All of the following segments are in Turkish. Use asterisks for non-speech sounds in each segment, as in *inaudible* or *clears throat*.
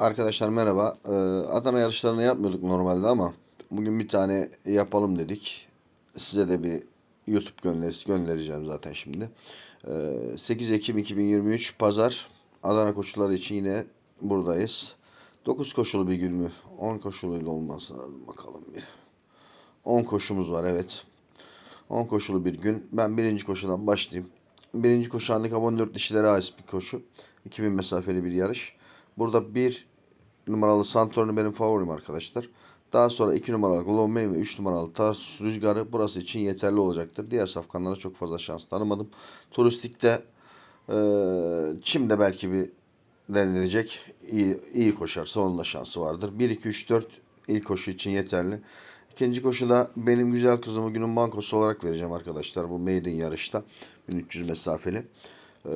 Arkadaşlar merhaba. Ee, Adana yarışlarını yapmıyorduk normalde ama bugün bir tane yapalım dedik. Size de bir YouTube gönderisi göndereceğim zaten şimdi. Ee, 8 Ekim 2023 Pazar Adana koşuları için yine buradayız. 9 koşulu bir gün mü? 10 koşuluyla olması lazım bakalım bir. 10 koşumuz var evet. 10 koşulu bir gün. Ben birinci koşudan başlayayım. Birinci koşu handikap 14 dişilere ait bir koşu. 2000 mesafeli bir yarış. Burada bir numaralı Santorini benim favorim arkadaşlar. Daha sonra 2 numaralı Glowman ve 3 numaralı Tarsus Rüzgarı burası için yeterli olacaktır. Diğer safkanlara çok fazla şans tanımadım. Turistikte e, Çim'de belki bir denilecek. İyi, iyi koşarsa onun da şansı vardır. 1, 2, 3, 4 ilk koşu için yeterli. İkinci koşuda benim güzel kızımı günün bankosu olarak vereceğim arkadaşlar. Bu maiden yarışta. 1300 mesafeli. Ee,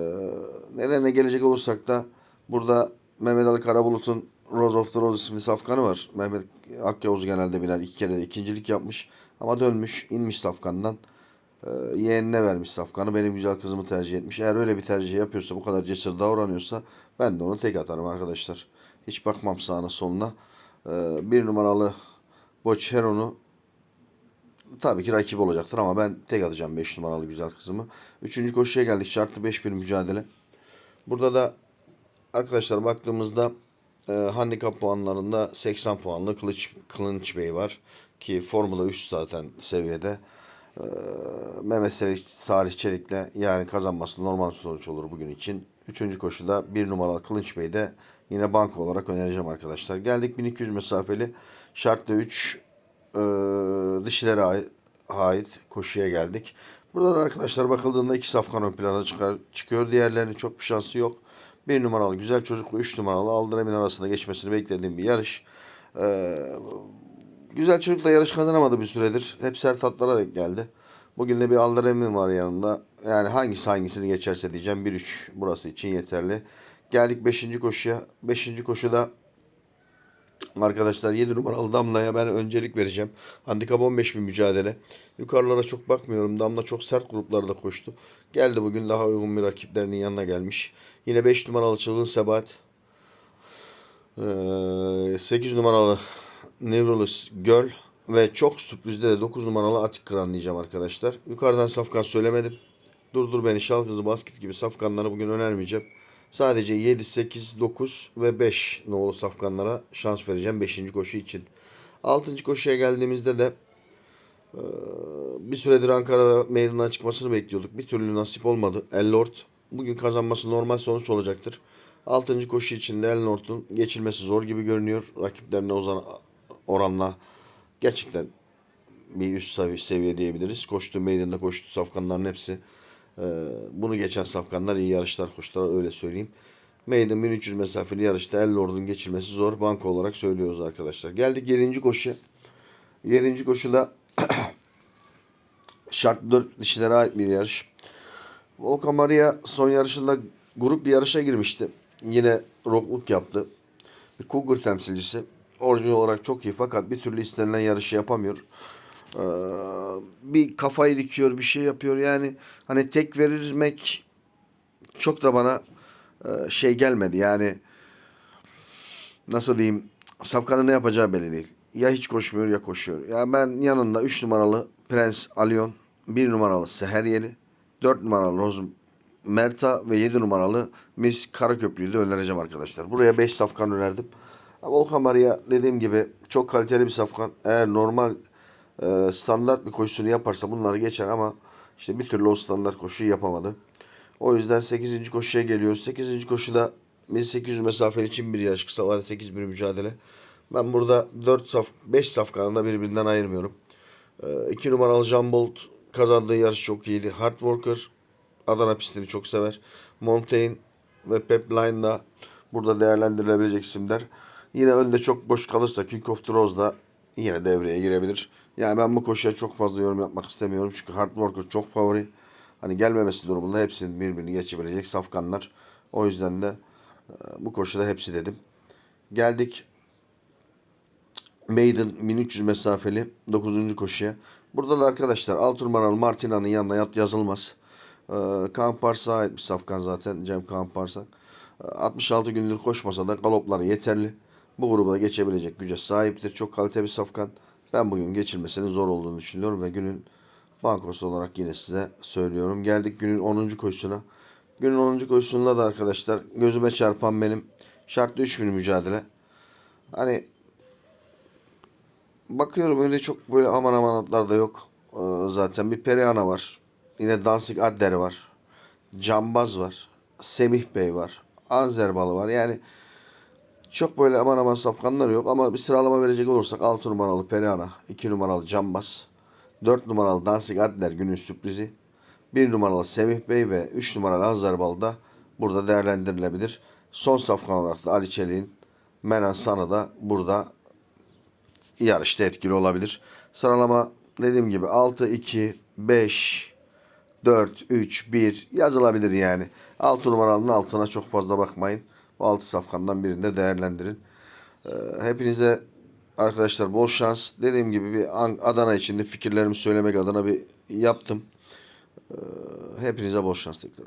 nedenle gelecek olursak da burada Mehmet Ali Karabulut'un Rose of the Rose isimli safkanı var. Mehmet Akyavuz genelde bilen iki kere ikincilik yapmış. Ama dönmüş, inmiş safkandan. Ee, yeğenine vermiş safkanı. Benim güzel kızımı tercih etmiş. Eğer öyle bir tercih yapıyorsa, bu kadar cesur davranıyorsa ben de onu tek atarım arkadaşlar. Hiç bakmam sağına soluna. Ee, bir numaralı Bocheron'u tabii ki rakip olacaktır ama ben tek atacağım 5 numaralı güzel kızımı. Üçüncü koşuya geldik. Şartlı 5 bir mücadele. Burada da arkadaşlar baktığımızda e, handikap puanlarında 80 puanlı Kılıç, Kılınç Bey var. Ki Formula 3 zaten seviyede. E, Mehmet Salih, Salih Çelik'le yani kazanması normal sonuç olur bugün için. Üçüncü koşuda bir numaralı Kılınç Bey de yine banka olarak önereceğim arkadaşlar. Geldik 1200 mesafeli şartlı 3 e, dişilere ait, ait koşuya geldik. Burada da arkadaşlar bakıldığında iki safkan ön plana çıkar, çıkıyor. Diğerlerinin çok bir şansı yok. Bir numaralı güzel çocukla üç numaralı Aldıremin arasında geçmesini beklediğim bir yarış. Ee, güzel çocukla yarış kazanamadı bir süredir. Hep sert atlara denk geldi. Bugün de bir Aldıremin var yanında. Yani hangisi hangisini geçerse diyeceğim. 1-3 burası için yeterli. Geldik 5. koşuya. 5. koşuda Arkadaşlar 7 numaralı Damla'ya ben öncelik vereceğim. Handikap 15 bir mücadele. Yukarılara çok bakmıyorum. Damla çok sert gruplarda koştu. Geldi bugün daha uygun bir rakiplerinin yanına gelmiş. Yine 5 numaralı Çılgın Sebat. Ee, 8 numaralı Nevrolus Göl. Ve çok sürprizde de 9 numaralı Atik Kıran diyeceğim arkadaşlar. Yukarıdan safkan söylemedim. Durdur beni şal kızı basket gibi safkanları bugün önermeyeceğim. Sadece 7, 8, 9 ve 5 nolu safkanlara şans vereceğim 5. koşu için. 6. koşuya geldiğimizde de e, bir süredir Ankara'da meydandan çıkmasını bekliyorduk. Bir türlü nasip olmadı. El Lord bugün kazanması normal sonuç olacaktır. 6. koşu için de El Lord'un geçilmesi zor gibi görünüyor. Rakiplerine ozan oranla gerçekten bir üst seviye, diyebiliriz. Koştuğu meydanda koştuğu safkanların hepsi bunu geçen safkanlar iyi yarışlar koştular öyle söyleyeyim. Maiden 1300 mesafeli yarışta El Lord'un geçilmesi zor. Banko olarak söylüyoruz arkadaşlar. Geldik 7. koşuya. 7. koşuda *clears throat* şart 4 dişilere ait bir yarış. Volkan Maria son yarışında grup bir yarışa girmişti. Yine rokluk yaptı. Bir Cougar temsilcisi. Orijinal olarak çok iyi fakat bir türlü istenilen yarışı yapamıyor. Ee, bir kafayı dikiyor, bir şey yapıyor. Yani hani tek verilmek çok da bana e, şey gelmedi. Yani nasıl diyeyim Safkan'ın ne yapacağı belli değil. Ya hiç koşmuyor ya koşuyor. Ya ben yanında 3 numaralı Prens Alyon, 1 numaralı Seheryeli, 4 numaralı Roz Merta ve 7 numaralı Miss Karaköprü'yü de önereceğim arkadaşlar. Buraya 5 safkan önerdim. Volkan Maria dediğim gibi çok kaliteli bir safkan. Eğer normal e, standart bir koşusunu yaparsa bunları geçer ama işte bir türlü o standart koşuyu yapamadı. O yüzden 8. koşuya geliyoruz. 8. koşuda 1800 mesafe için bir yarış kısa vadede 8 bir mücadele. Ben burada 4 saf 5 safkanında birbirinden ayırmıyorum. 2 numaralı John Bolt kazandığı yarış çok iyiydi. Hard Worker Adana pistini çok sever. Montaigne ve Pep Line da burada değerlendirilebilecek isimler. Yine önde çok boş kalırsa King of the Rose da yine devreye girebilir. Yani ben bu koşuya çok fazla yorum yapmak istemiyorum. Çünkü Hard Worker çok favori. Hani gelmemesi durumunda hepsinin birbirini geçebilecek safkanlar. O yüzden de e, bu koşuda hepsi dedim. Geldik Maiden 1300 mesafeli 9. koşuya. Burada da arkadaşlar 6 numaralı Martina'nın yanına yat yazılmaz. Ee, Kaan ait bir safkan zaten. Cem Kaan Parsak. E, 66 gündür koşmasa da galopları yeterli. Bu gruba geçebilecek güce sahiptir. Çok kaliteli bir safkan. Ben bugün geçilmesinin zor olduğunu düşünüyorum ve günün bankosu olarak yine size söylüyorum. Geldik günün 10. koşusuna. Günün 10. koşusunda da arkadaşlar gözüme çarpan benim şartlı 3000 mücadele. Hani bakıyorum öyle çok böyle aman aman atlar da yok. Ee, zaten bir Periana var. Yine Dansik Adder var. Cambaz var. Semih Bey var. Anzerbalı var. Yani çok böyle aman aman safkanlar yok ama bir sıralama verecek olursak 6 numaralı Periana, 2 numaralı Cambaz, 4 numaralı Dansik Adler günün sürprizi, 1 numaralı Semih Bey ve 3 numaralı Anzerbalı da burada değerlendirilebilir. Son safkan olarak da Ali Çelik'in Menan Sana da burada yarışta etkili olabilir. Sıralama dediğim gibi 6, 2, 5, 4, 3, 1 yazılabilir yani. 6 numaranın altına çok fazla bakmayın. Bu 6 safkandan birinde değerlendirin. Ee, hepinize arkadaşlar bol şans. Dediğim gibi bir An- Adana için de fikirlerimi söylemek adına bir yaptım. Ee, hepinize bol şans tekrar.